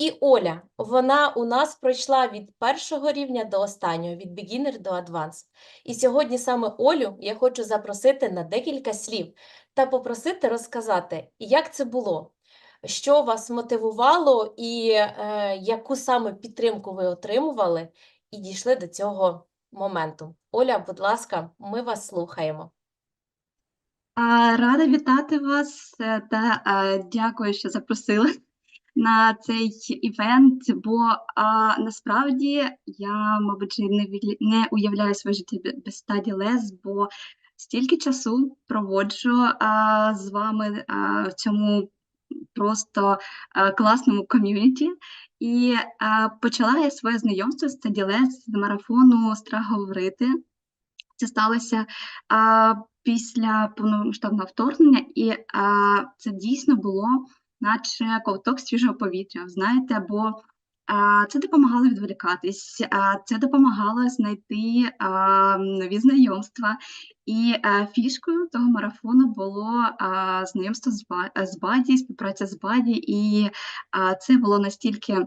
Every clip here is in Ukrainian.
І Оля, вона у нас пройшла від першого рівня до останнього, від beginner до advanced. І сьогодні саме Олю я хочу запросити на декілька слів та попросити розказати, як це було, що вас мотивувало і е, яку саме підтримку ви отримували і дійшли до цього моменту. Оля, будь ласка, ми вас слухаємо. Рада вітати вас е, та е, дякую, що запросили на цей івент, бо а, насправді я, мабуть, не, не уявляю своє життя без стаді лес, бо стільки часу проводжу а, з вами а, в цьому просто а, класному ком'юніті. І а, почала я своє знайомство з стаді лес з марафону Страх говорити. Це сталося а, після повномасштабного вторгнення, і а, це дійсно було, наче ковток свіжого повітря. Знаєте, бо це допомагало відволікатись, це допомагало знайти нові знайомства. І а, фішкою того марафону було знайомство з, Баді, співпраця з Баді, і це було настільки.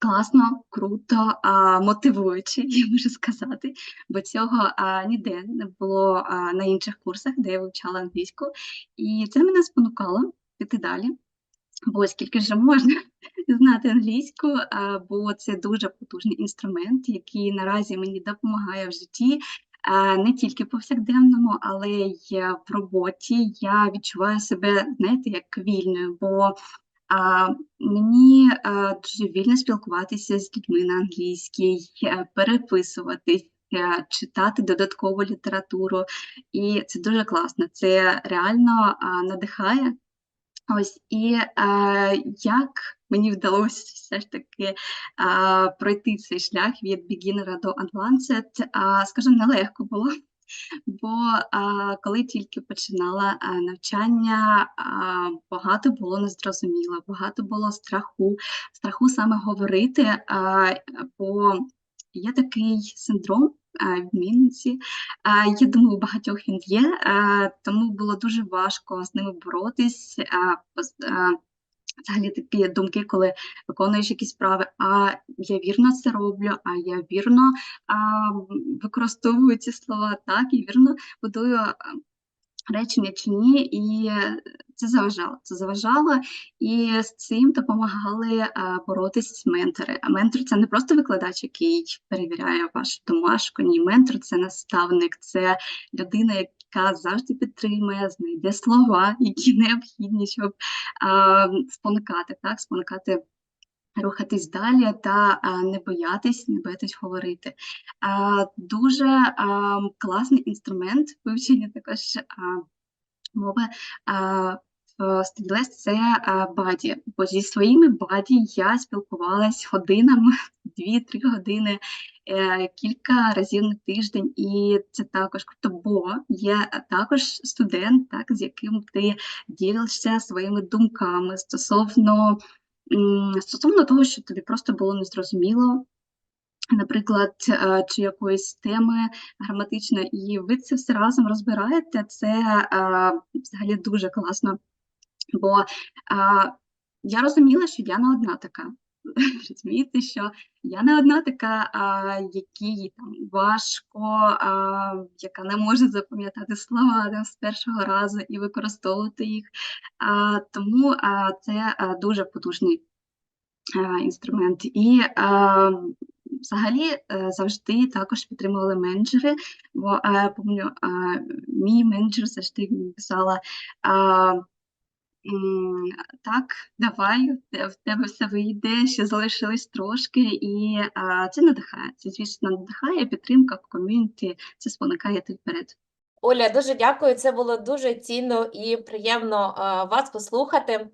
Класно, круто, а, мотивуюче, я можу сказати, бо цього а, ніде не було а, на інших курсах, де я вивчала англійську, і це мене спонукало піти далі. Бо скільки ж можна знати англійську, бо це дуже потужний інструмент, який наразі мені допомагає в житті, не тільки повсякденному, але й в роботі. Я відчуваю себе, знаєте, як вільною, бо мені дуже вільно спілкуватися з людьми на англійській, е, переписуватись, е, читати додаткову літературу, і це дуже класно. Це реально надихає. Ось і е, як мені вдалося все ж таки е, пройти цей шлях від beginner до advanced, а, скажімо, нелегко було. Бо а, коли тільки починала а, навчання, а, багато було незрозуміло, багато було страху, страху саме говорити, а, бо є такий синдром відмінниці. Я думаю, у багатьох він є, тому було дуже важко з ними боротись. Взагалі такі думки, коли виконуєш якісь справи, а я вірно це роблю, а я вірно а, використовую ці слова, так, і вірно будую речення чи ні, і це заважало. Це заважало, і з цим допомагали а, боротись ментори. А ментор це не просто викладач, який перевіряє вашу домашку. Ні, ментор це наставник, це людина, яка завжди підтримує, знайде слова, які необхідні, щоб а, спонукати, так, спонукати. Рухатись далі та а, не боятись, не боятись говорити. А, дуже а, класний інструмент вивчення також а, мови а, в – це баді, бо зі своїми баді я спілкувалась годинами, 2-3 години, е, кілька разів на тиждень, і це також круто, бо є також студент, так, з яким ти ділишся своїми думками стосовно, стосовно того, що тобі просто було незрозуміло, наприклад, е, чи якоїсь теми граматичної, і ви це все разом розбираєте, це е, взагалі дуже класно. Бо е, я розуміла, що я не одна така. Розумієте, що я не одна така, а, якій там важко, а, яка не може запам'ятати слова там, з першого разу і використовувати їх. А, тому а, це а, дуже потужний а, інструмент. І а, взагалі е, завжди також підтримували менеджери, бо е, пам'ятаю, а, мій менеджер завжди мені писала. Так, давай, в тебе все вийде, ще залишилось трошки, і це надихає. Це, звісно, надихає підтримка в ком'юніті, це спонукає йти вперед. Оля, дуже дякую. Це було дуже цінно і приємно вас послухати.